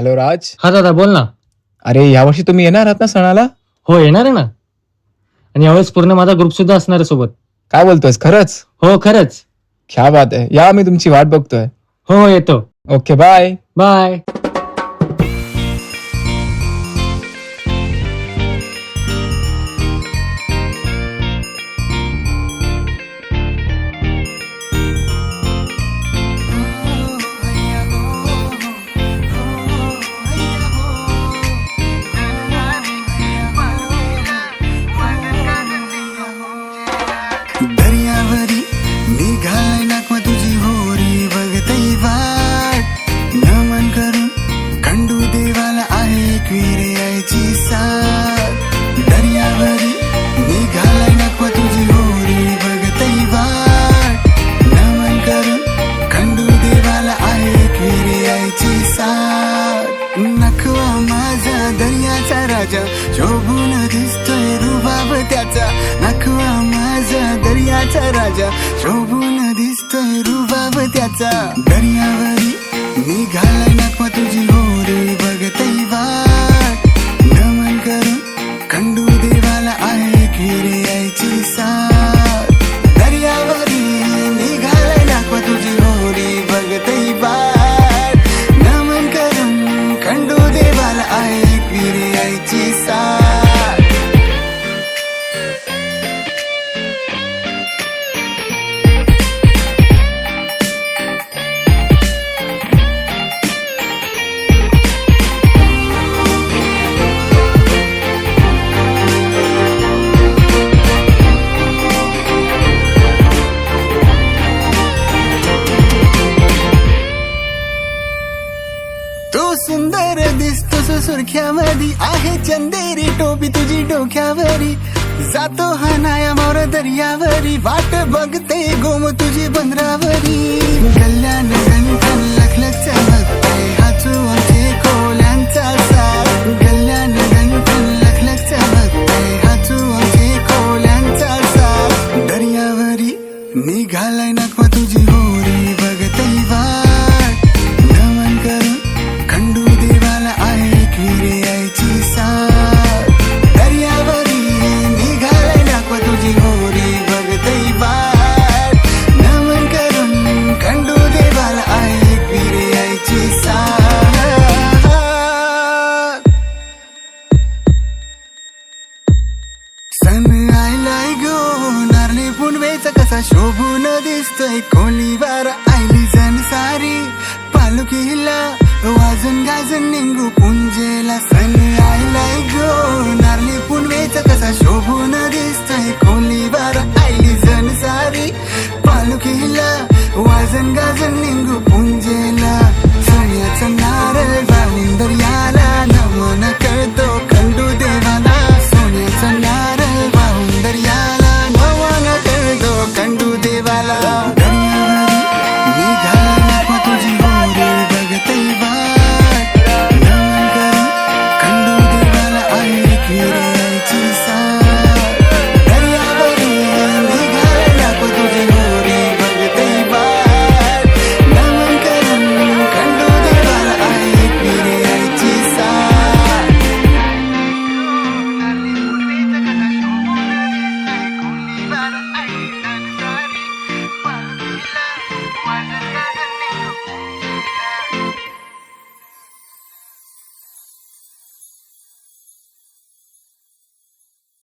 Hello राज हा दादा बोल ना. अरे यावर्षी तुम्ही येणार आहात ना सणाला? हो येणार आहे ना. आणि यावेळेस पूर्ण माझा ग्रुप सुद्धा असणार आहे सोबत. काय बोलतोयस? खरंच? हो खरंच. क्या बात आहे. या मी तुमची वाट बघतोय. हो हो येतो. ओके बाय बाय दर्याचा शोभून दिसतोय रुबाब त्याचा. नखवा माझा दर्याचा राजा. शोभून दिसतोय रुबाब त्याचा. दर्यावरी निघाला नखवा करून देवाला आहे खिरे सा दिसतोस आहे चंदेरी टोपी तुझी डोक्यावरी. जातो हा नाया मोर दर्यावरी. वाट बघते गोम तुझी बंदरावरी. gazen gazen ningu. うん。